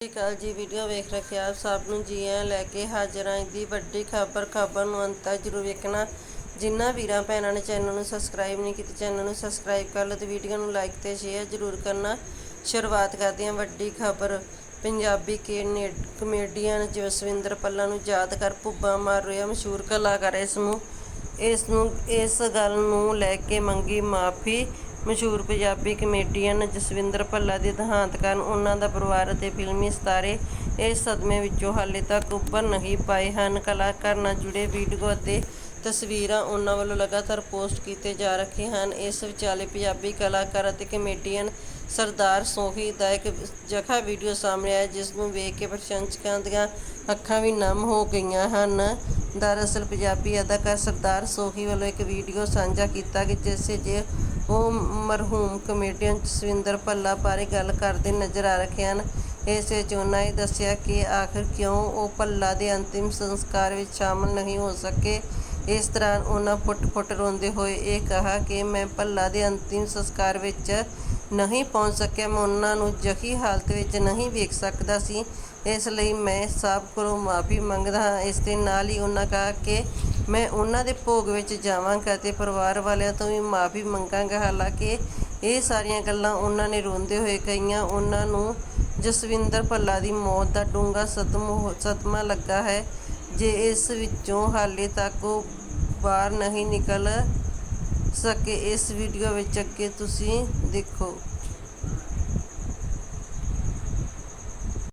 ਸਤਿ ਸ਼੍ਰੀ ਅਕਾਲ ਜੀ, ਵੀਡੀਓ ਵੇਖ ਰੱਖੇ ਆਪ ਸਭ ਨੂੰ। ਜੀ ਆਇਆਂ ਲੈ ਕੇ ਹਾਜ਼ਰ ਆਂ ਦੀ ਵੱਡੀ ਖਬਰ। ਖਬਰ ਨੂੰ ਅੰਤ ਤੱਕ ਜਰੂਰ ਵੇਖਣਾ। ਜਿਨ੍ਹਾਂ ਵੀਰਾਂ ਭੈਣਾਂ ਨੇ ਚੈਨਲ ਨੂੰ ਸਬਸਕ੍ਰਾਈਬ ਨਹੀਂ ਕੀਤਾ, ਚੈਨਲ ਨੂੰ ਸਬਸਕ੍ਰਾਈਬ ਕਰ ਲਓ ਤੇ ਵੀਡੀਓ ਨੂੰ ਲਾਈਕ ਤੇ ਸ਼ੇਅਰ ਜਰੂਰ ਕਰਨਾ। ਸ਼ੁਰੂਆਤ ਕਰਦੇ ਹਾਂ ਵੱਡੀ ਖਬਰ। ਪੰਜਾਬੀ ਕੇਨੇ- ਕਮੇਡੀਅਨ ਜਸਵਿੰਦਰ ਪੱਲਾ ਨੂੰ ਯਾਦ ਕਰ ਭੁੱਬਾ ਮਾਰ ਰਿਹਾ ਮਸ਼ਹੂਰ ਕਲਾਕਾਰ। ਇਸ ਨੂੰ ਇਸ ਨੂੰ, ਇਸ ਗੱਲ ਨੂੰ ਲੈ ਕੇ ਮੰਗੀ ਮਾਫੀ। ਮਸ਼ਹੂਰ ਪੰਜਾਬੀ ਕਮੇਡੀਅਨ ਜਸਵਿੰਦਰ ਭੱਲਾ ਦੇ ਦੇਹਾਂਤ ਕਾਰਨ ਉਹਨਾਂ ਦਾ ਪਰਿਵਾਰ ਅਤੇ ਫਿਲਮੀ ਸਿਤਾਰੇ ਇਸ ਸਦਮੇ ਵਿੱਚੋਂ ਹਾਲੇ ਤੱਕ ਉੱਭਰ ਨਹੀਂ ਪਾਏ ਹਨ। ਕਲਾਕਾਰ ਨਾਲ ਜੁੜੇ ਵੀਡੀਓ ਅਤੇ ਤਸਵੀਰਾਂ ਉਹਨਾਂ ਵੱਲੋਂ ਲਗਾਤਾਰ ਪੋਸਟ ਕੀਤੇ ਜਾ ਰਹੇ ਹਨ। ਇਸ ਵਿਚਾਲੇ ਪੰਜਾਬੀ ਕਲਾਕਾਰ ਅਤੇ ਕਮੇਡੀਅਨ ਸਰਦਾਰ ਸੋਹੀ ਦਾ ਇੱਕ ਜਖਾ ਵੀਡੀਓ ਸਾਹਮਣੇ ਆਇਆ, ਜਿਸ ਨੂੰ ਵੇਖ ਕੇ ਪ੍ਰਸ਼ੰਸਕਾਂ ਦੀਆਂ ਅੱਖਾਂ ਵੀ ਨਮ ਹੋ ਗਈਆਂ ਹਨ। ਦਰਅਸਲ ਪੰਜਾਬੀ ਅਦਾਕਾਰ ਸਰਦਾਰ ਸੋਹੀ ਵੱਲੋਂ ਇੱਕ ਵੀਡੀਓ ਸਾਂਝਾ ਕੀਤਾ ਕਿ ਜਿਸ 'ਚ ਉਹ ਮਰਹੂਮ ਕਮੇਡੀਅਨ ਜਸਵਿੰਦਰ ਭੱਲਾ ਬਾਰੇ ਗੱਲ ਕਰਦੇ ਨਜ਼ਰ ਆ ਰਹੇ ਹਨ। ਇਸ ਵਿੱਚ ਉਹਨਾਂ ਇਹ ਦੱਸਿਆ ਕਿ ਆਖਿਰ ਕਿਉਂ ਉਹ ਭੱਲਾ ਦੇ ਅੰਤਿਮ ਸੰਸਕਾਰ ਵਿੱਚ ਸ਼ਾਮਲ ਨਹੀਂ ਹੋ ਸਕੇ। ਇਸ ਦੌਰਾਨ ਉਹਨਾਂ ਫੁੱਟ-ਫੁੱਟ ਰੋਂਦੇ ਹੋਏ ਇਹ ਕਿਹਾ ਕਿ ਮੈਂ ਭੱਲਾ ਦੇ ਅੰਤਿਮ ਸੰਸਕਾਰ ਵਿੱਚ ਨਹੀਂ ਪਹੁੰਚ ਸਕਿਆ। ਮੈਂ ਉਹਨਾਂ ਨੂੰ ਜਖੀ ਹਾਲਤ ਵਿੱਚ ਨਹੀਂ ਵੇਖ ਸਕਦਾ ਸੀ। ਇਸ ਲਈ ਮੈਂ ਸਭ ਕੋਲੋਂ ਮਾਫੀ ਮੰਗਦਾ ਹਾਂ। ਇਸ ਦੇ ਨਾਲ ਹੀ ਉਹਨਾਂ ਕਿਹਾ ਕਿ ਮੈਂ ਉਹਨਾਂ ਦੇ ਭੋਗ ਵਿੱਚ ਜਾਵਾਂਗਾ ਤੇ ਪਰਿਵਾਰ ਵਾਲਿਆਂ ਤੋਂ ਵੀ ਮਾਫੀ ਮੰਗਾਂਗਾ। ਹਾਲਾਂਕਿ ਇਹ ਸਾਰੀਆਂ ਗੱਲਾਂ ਉਹਨਾਂ ਨੇ ਰੋਂਦੇ ਹੋਏ ਕਹੀਆਂ। ਉਹਨਾਂ ਨੂੰ ਜਸਵਿੰਦਰ ਭੱਲਾ ਦੀ ਮੌਤ ਦਾ ਡੂੰਘਾ ਸਤਮ ਹੋ- ਸਦਮਾ ਲੱਗਾ ਹੈ। ਜੇ ਇਸ ਵਿੱਚੋਂ ਹਾਲੇ ਤੱਕ ਉਹ ਬਾਹਰ ਨਹੀਂ ਨਿਕਲ ਸਕੇ, ਇਸ ਵੀਡੀਓ ਵਿੱਚ ਅੱਗੇ ਤੁਸੀਂ ਦੇਖੋ।